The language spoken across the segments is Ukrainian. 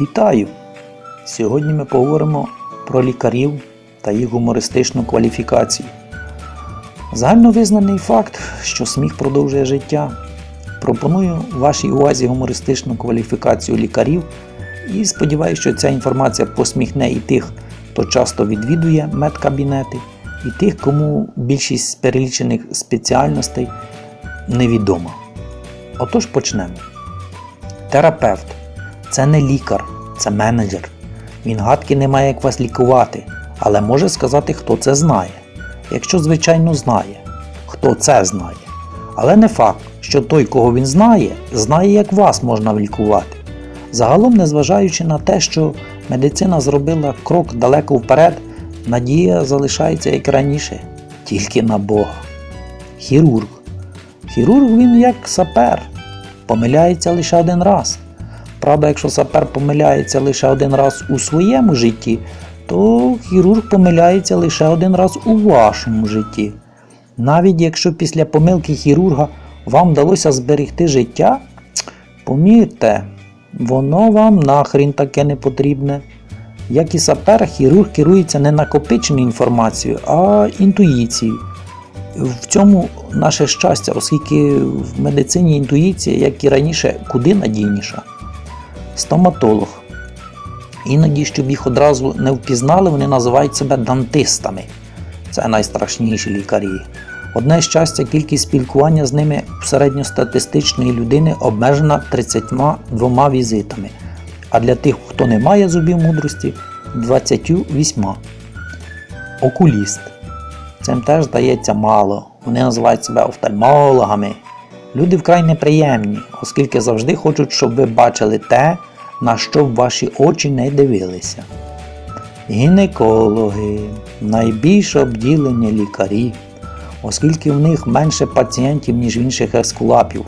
Вітаю! Сьогодні ми поговоримо про лікарів та їх гумористичну кваліфікацію. Загальновизнаний факт, що сміх продовжує життя. Пропоную вашій увазі гумористичну кваліфікацію лікарів і сподіваюся, що ця інформація посміхне і тих, хто часто відвідує медкабінети, і тих, кому більшість перелічених спеціальностей невідома. Отож почнемо. Терапевт це не лікар, це менеджер. Він гадки не має як вас лікувати, але може сказати, хто це знає. Якщо, звичайно, знає, хто це знає. Але не факт, що той, кого він знає, знає, як вас можна лікувати. Загалом, незважаючи на те, що медицина зробила крок далеко вперед, надія залишається як раніше, тільки на Бога. Хірург. Хірург він як сапер, помиляється лише один раз. Правда, якщо сапер помиляється лише один раз у своєму житті, то хірург помиляється лише один раз у вашому житті. Навіть якщо після помилки хірурга вам вдалося зберегти життя, помірте, воно вам нахрін таке не потрібне. Як і сапер, хірург керується не накопиченою інформацією, а інтуїцією. В цьому наше щастя, оскільки в медицині інтуїція, як і раніше, куди надійніша. Стоматолог. Іноді, щоб їх одразу не впізнали, вони називають себе дантистами. Це найстрашніші лікарі. Одне щастя, кількість спілкування з ними у середньостатистичної людини обмежена 32 візитами, а для тих, хто не має зубів мудрості 28. Окуліст. Цим теж здається мало. Вони називають себе офтальмологами. Люди вкрай неприємні, оскільки завжди хочуть, щоб ви бачили те, на що б ваші очі не дивилися. Гінекологи найбільше обділені лікарі, оскільки в них менше пацієнтів, ніж в інших ескулапів.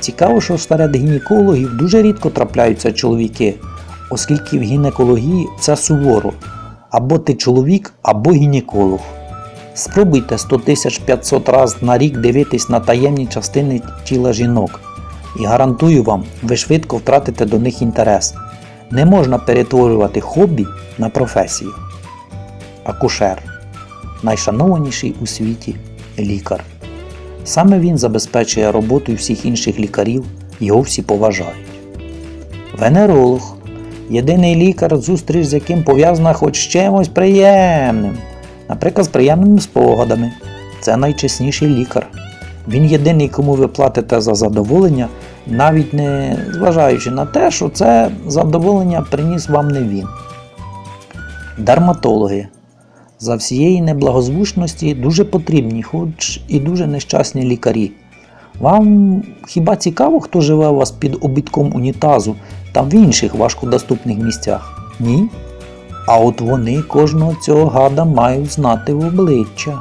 Цікаво, що серед гінекологів дуже рідко трапляються чоловіки, оскільки в гінекології це суворо. Або ти чоловік, або гінеколог. Спробуйте 100 500 разів на рік дивитись на таємні частини тіла жінок. І гарантую вам, ви швидко втратите до них інтерес. Не можна перетворювати хобі на професію. Акушер найшанованіший у світі лікар. Саме він забезпечує роботу всіх інших лікарів, його всі поважають. Венеролог єдиний лікар, зустріч з яким пов'язана хоч чимось приємним, наприклад, з приємними спогадами. Це найчесніший лікар. Він єдиний, кому ви платите за задоволення, навіть не зважаючи на те, що це задоволення приніс вам не він. Дерматологи за всієї неблагозвучності дуже потрібні, хоч і дуже нещасні лікарі. Вам хіба цікаво, хто живе у вас під обідком унітазу та в інших важкодоступних місцях? Ні? А от вони кожного цього гада мають знати в обличчя.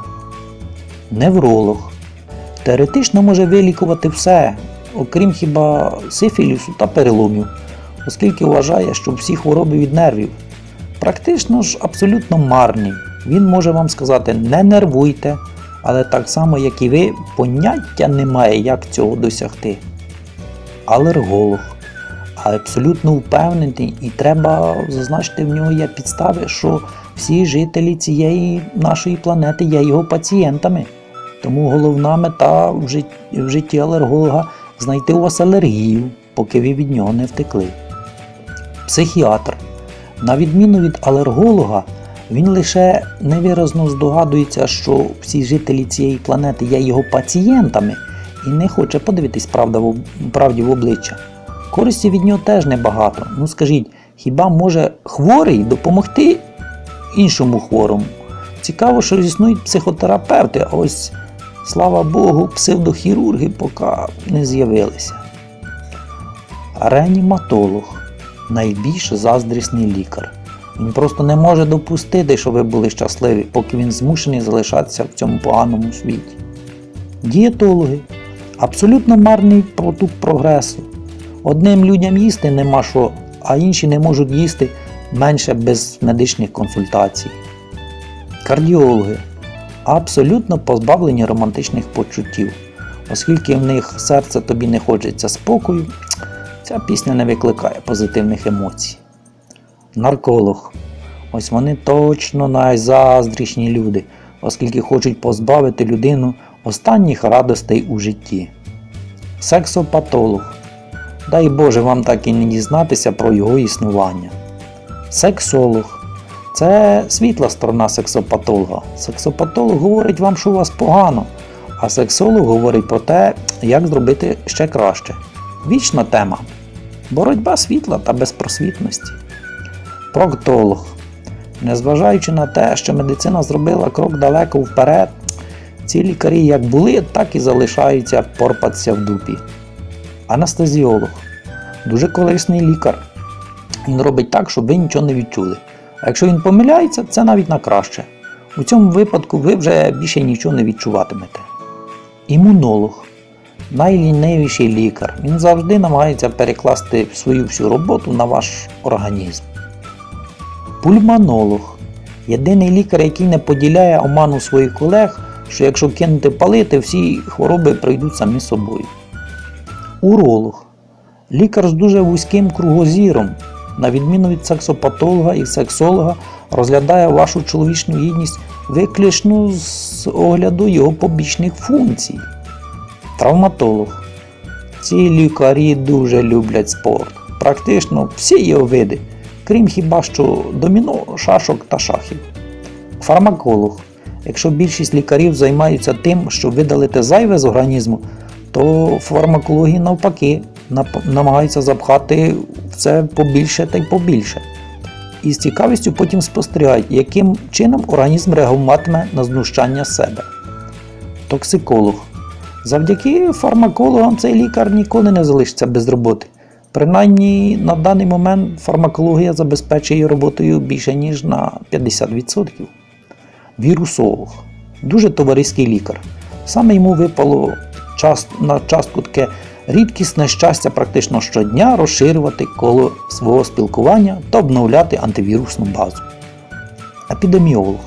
Невролог теоретично може вилікувати все, окрім хіба сифілісу та переломів, оскільки вважає, що всі хвороби від нервів. Практично ж абсолютно марний. Він може вам сказати не нервуйте, але так само, як і ви, поняття немає, як цього досягти. Алерголог. Абсолютно впевнений, і треба зазначити, в нього є підстави, що всі жителі цієї нашої планети є його пацієнтами. Тому головна мета в житті, в житті алерголога знайти у вас алергію, поки ви від нього не втекли. Психіатр. На відміну від алерголога, він лише невиразно здогадується, що всі жителі цієї планети є його пацієнтами і не хоче подивитись правді в обличчя. Користі від нього теж небагато. Ну скажіть, хіба може хворий допомогти іншому хворому? Цікаво, що існують психотерапевти, а ось, слава Богу, псевдохірурги поки не з'явилися. Реаніматолог найбільш заздрісний лікар. Він просто не може допустити, щоб ви були щасливі, поки він змушений залишатися в цьому поганому світі. Дієтологи абсолютно марний продукт прогресу. Одним людям їсти нема що, а інші не можуть їсти менше без медичних консультацій. Кардіологи абсолютно позбавлені романтичних почуттів, оскільки в них серце тобі не хочеться спокою, ця пісня не викликає позитивних емоцій. Нарколог. Ось вони точно найзаздрішні люди, оскільки хочуть позбавити людину останніх радостей у житті. Сексопатолог. Дай Боже вам так і не дізнатися про його існування. Сексолог. Це світла сторона сексопатолога. Сексопатолог говорить вам, що у вас погано, а сексолог говорить про те, як зробити ще краще. Вічна тема. Боротьба світла та безпросвітності. Проктолог. Незважаючи на те, що медицина зробила крок далеко вперед, ці лікарі як були, так і залишаються порпатися в дупі. Анестезіолог. Дуже корисний лікар. Він робить так, щоб ви нічого не відчули. А якщо він помиляється, це навіть на краще. У цьому випадку ви вже більше нічого не відчуватимете. Імунолог найлінивіший лікар. Він завжди намагається перекласти свою всю роботу на ваш організм. Пульмонолог єдиний лікар, який не поділяє оману своїх колег, що якщо кинути палити, всі хвороби пройдуть самі собою. Уролог лікар з дуже вузьким кругозіром, на відміну від сексопатолога і сексолога, розглядає вашу чоловічну гідність виключно з огляду його побічних функцій. Травматолог. Ці лікарі дуже люблять спорт. Практично всі його види, крім хіба що доміно, шашок та шахів. Фармаколог. Якщо більшість лікарів займаються тим, щоб видалити зайве з організму, то фармакології навпаки намагаються запхати в це побільше та й побільше. І з цікавістю потім спостерігають, яким чином організм реагуватиме на знущання себе. Токсиколог. Завдяки фармакологам цей лікар ніколи не залишиться без роботи. Принаймні на даний момент фармакологія забезпечує роботою більше ніж на 50%. Вірусолог дуже товариський лікар. Саме йому випало час, на частку таке рідкісне щастя практично щодня розширювати коло свого спілкування та обновляти антивірусну базу. Епідеміолог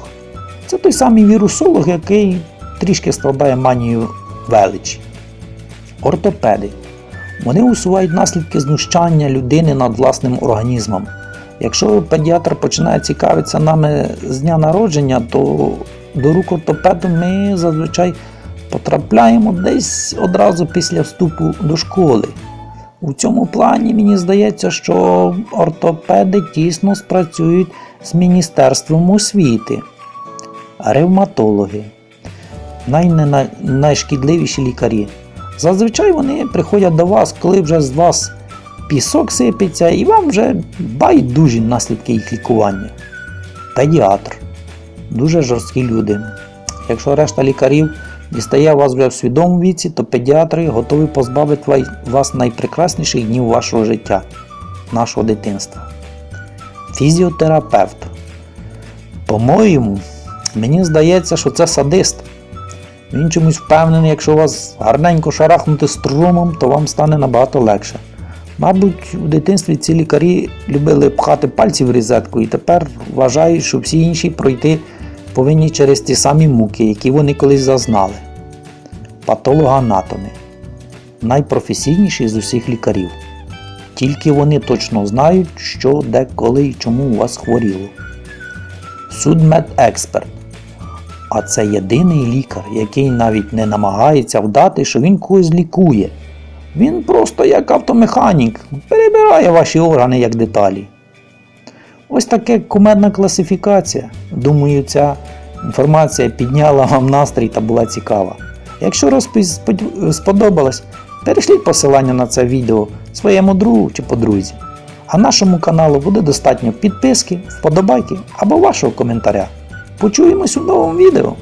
це той самий вірусолог, який трішки страдає манією величі. Ортопеди. Вони усувають наслідки знущання людини над власним організмом. Якщо педіатр починає цікавитися нами з дня народження, то до рук ортопеду ми зазвичай потрапляємо десь одразу після вступу до школи. У цьому плані мені здається, що ортопеди тісно спрацюють з Міністерством освіти. Ревматологи найнена- найшкідливіші лікарі. Зазвичай вони приходять до вас, коли вже з вас пісок сипеться, і вам вже байдужі наслідки їх лікування. Педіатр. Дуже жорсткі люди. Якщо решта лікарів дістає вас вже в свідомому віці, то педіатри готові позбавити вас найпрекрасніших днів вашого життя, нашого дитинства. Фізіотерапевт. По-моєму, мені здається, що це садист. Він чомусь впевнений, якщо вас гарненько шарахнути струмом, то вам стане набагато легше. Мабуть, у дитинстві ці лікарі любили пхати пальці в різетку і тепер вважають, що всі інші пройти повинні через ті самі муки, які вони колись зазнали. Патологоанатоми найпрофесійніші з усіх лікарів. Тільки вони точно знають, що, де, коли і чому у вас хворіло. Судмедексперт. А це єдиний лікар, який навіть не намагається вдати, що він когось лікує. Він просто як автомеханік, перебирає ваші органи як деталі. Ось таке кумедна класифікація. Думаю, ця інформація підняла вам настрій та була цікава. Якщо розпис сподобалась, перешліть посилання на це відео своєму другу чи подрузі. А нашому каналу буде достатньо підписки, вподобайки або вашого коментаря. Почуємось у новому відео.